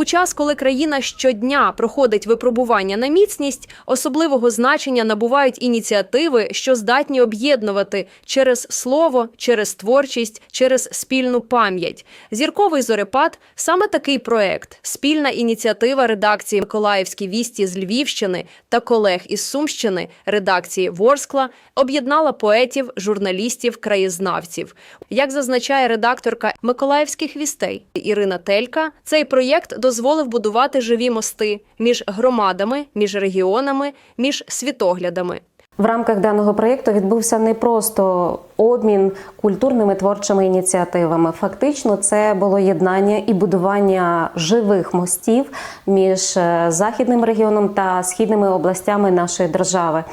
У час, коли країна щодня проходить випробування на міцність, особливого значення набувають ініціативи, що здатні об'єднувати через слово, через творчість, через спільну пам'ять. Зірковий зорепад саме такий проект, спільна ініціатива редакції Миколаївські вісті з Львівщини та колег із Сумщини, редакції Ворскла, об'єднала поетів, журналістів, краєзнавців. Як зазначає редакторка Миколаївських вістей Ірина Телька, цей проєкт дозволив будувати живі мости між громадами, між регіонами, між світоглядами. В рамках даного проєкту відбувся не просто обмін культурними творчими ініціативами. Фактично, це було єднання і будування живих мостів між е, західним регіоном та східними областями нашої держави.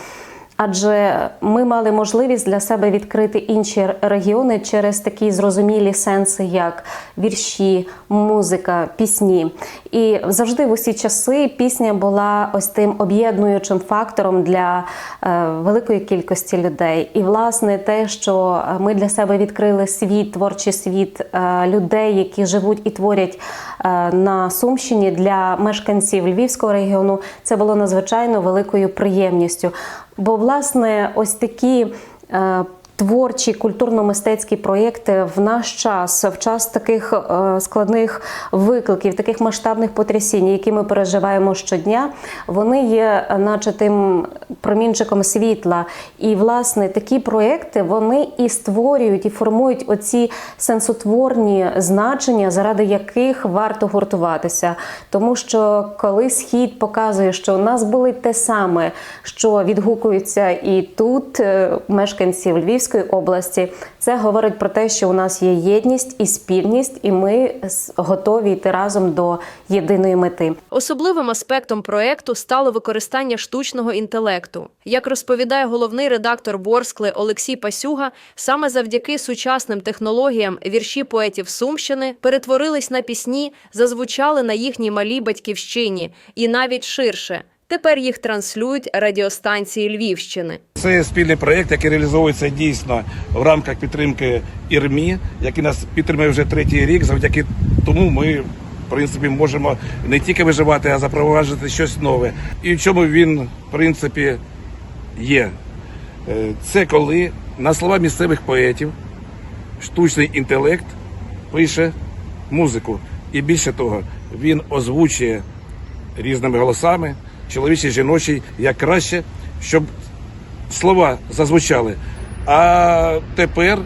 Адже ми мали можливість для себе відкрити інші регіони через такі зрозумілі сенси, як вірші, музика, пісні. І завжди в усі часи пісня була ось тим об'єднуючим фактором для е, великої кількості людей. І власне те, що ми для себе відкрили світ, творчий світ е, людей, які живуть і творять е, на Сумщині для мешканців Львівського регіону, це було надзвичайно великою приємністю. Бо, власне, ось такі е, творчі культурно-мистецькі проєкти в наш час, в час таких е, складних викликів, таких масштабних потрясінь, які ми переживаємо щодня, вони є, е, наче тим промінчиком світла. І, власне, такі проєкти вони і створюють, і формують оці сенсотворні значення, заради яких варто гуртуватися. Тому що коли схід показує, що у нас болить те саме, що відгукується і тут е, мешканців Львівської області, це говорить про те, що у нас є єдність і спільність, і ми готові йти разом до єдиної мети. Особливим аспектом проекту стало використання штучного інтелекту. Як розповідає головний редактор Ворскли Олексій Пасюга, саме завдяки сучасним технологіям вірші поетів Сумщини перетворились на пісні, зазвучали на їхній малій батьківщині і навіть ширше. Тепер їх транслюють радіостанції Львівщини. Це спільний проєкт, який реалізовується дійсно в рамках підтримки ІРМІ, який нас підтримує вже третій рік. Завдяки тому ми, в принципі, можемо не тільки виживати, а запроваджувати щось нове. І в чому він, в принципі, є. Е, Це коли на слова місцевих поетів штучний інтелект пише музику. І більше того, він озвучує різними голосами, чоловічий, жіночий, як краще, щоб слова зазвучали. А тепер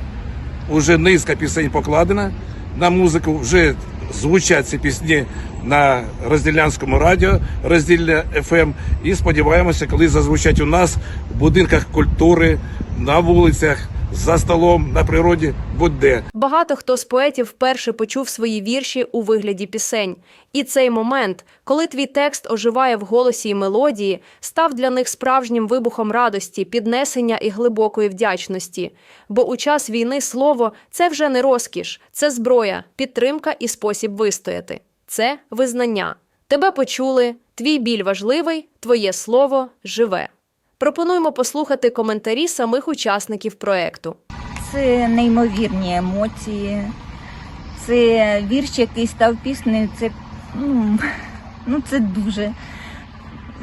уже низка пісень покладена на музику, вже звучать ці пісні на розділянському радіо, розділля FM. І сподіваємося, коли зазвучать у нас в будинках культури, на вулицях, за столом, на природі, будь-де. Багато хто з поетів вперше почув свої вірші у вигляді пісень. І цей момент, коли твій текст оживає в голосі і мелодії, став для них справжнім вибухом радості, піднесення і глибокої вдячності. Бо у час війни слово це вже не розкіш, це зброя, підтримка і спосіб вистояти. Це визнання. Тебе почули, твій біль важливий, твоє слово живе. Пропонуємо послухати коментарі самих учасників проекту. Це неймовірні емоції. Це вірш, який став піснею. Це, ну, ну, це дуже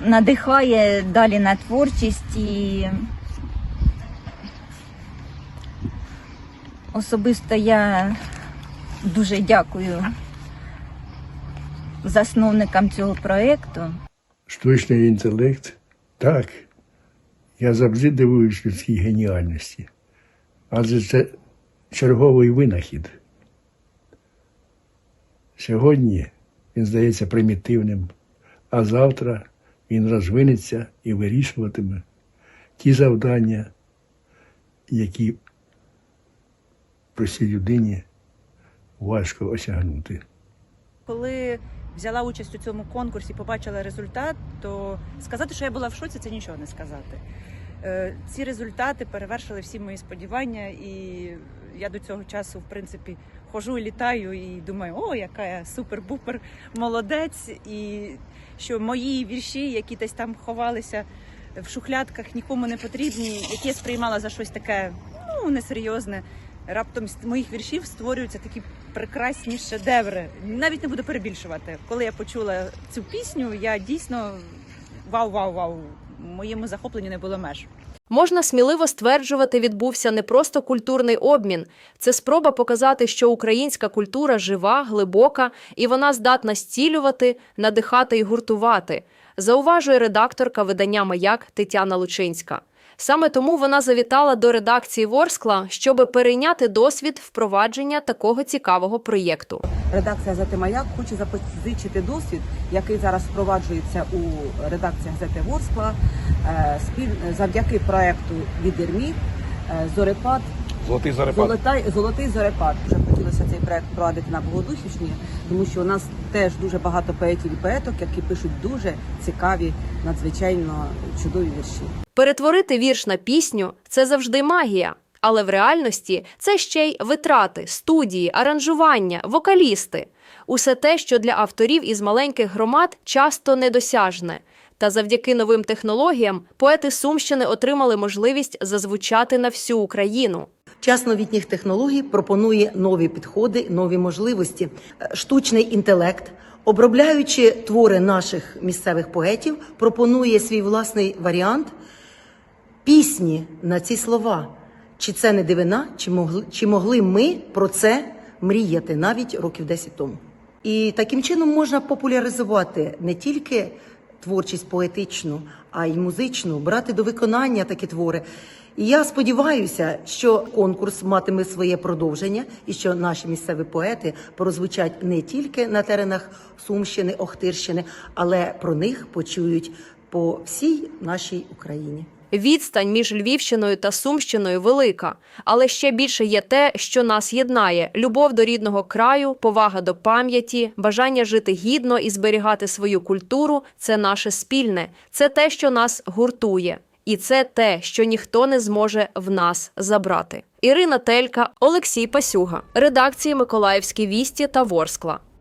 надихає далі на творчість і особисто я дуже дякую засновникам цього проєкту. штучний інтелект. Так, я завжди дивуюсь людській геніальності. Адже це черговий винахід. Сьогодні він здається примітивним, а завтра він розвинеться і вирішуватиме ті завдання, які простій людині важко осягнути. Коли взяла участь у цьому конкурсі, побачила результат, то сказати, що я була в шоці, це нічого не сказати. Е, Ці результати перевершили всі мої сподівання, і я до цього часу, в принципі, хожу і літаю і думаю, о, яка я супер-бупер молодець, і що мої вірші, які десь там ховалися в шухлядках, нікому не потрібні, які я сприймала за щось таке ну, несерйозне. Раптом з моїх віршів створюються такі прекрасні шедеври. Навіть не буду перебільшувати. Коли я почула цю пісню, я дійсно вау, вау, вау. Моєму захопленню не було меж. Можна сміливо стверджувати, відбувся не просто культурний обмін, це спроба показати, що українська культура жива, глибока, і вона здатна зцілювати, надихати і гуртувати, зауважує редакторка видання Маяк Тетяна Лучинська. Саме тому вона завітала до редакції Ворскла, щоби перейняти досвід впровадження такого цікавого проєкту. Редакція газети Маяк хоче запозичити досвід, який зараз впроваджується у редакції газети Ворскла е, завдяки проекту «Відермі», е, Зорепад Золотий зарепад. Золотай, Золотий зорепад. Вже хотілося цей проект провадити на Богодухівщині, тому що у нас теж дуже багато поетів і поеток, які пишуть дуже цікаві, надзвичайно чудові вірші. Перетворити вірш на пісню це завжди магія. Але в реальності це ще й витрати, студії, аранжування, вокалісти усе те, що для авторів із маленьких громад часто недосяжне. Та завдяки новим технологіям поети Сумщини отримали можливість зазвучати на всю Україну. Час новітніх технологій пропонує нові підходи, нові можливості. Е, Штучний інтелект, обробляючи твори наших місцевих поетів, пропонує свій власний варіант пісні на ці слова. Чи це не дивина, чи могли, чи могли ми про це мріяти навіть років 10 тому? І таким чином можна популяризувати не тільки творчість поетичну, а й музичну, брати до виконання такі твори. І я сподіваюся, що конкурс матиме своє продовження, і що наші місцеві поети прозвучать не тільки на теренах Сумщини, Охтирщини, але про них почують по всій нашій Україні. Відстань між Львівщиною та Сумщиною велика, але ще більше є те, що нас єднає: любов до рідного краю, повага до пам'яті, бажання жити гідно і зберігати свою культуру це наше спільне, це те, що нас гуртує, і це те, що ніхто не зможе в нас забрати. Ірина Телька, Олексій Пасюга, редакції Миколаївські вісті та Ворскла.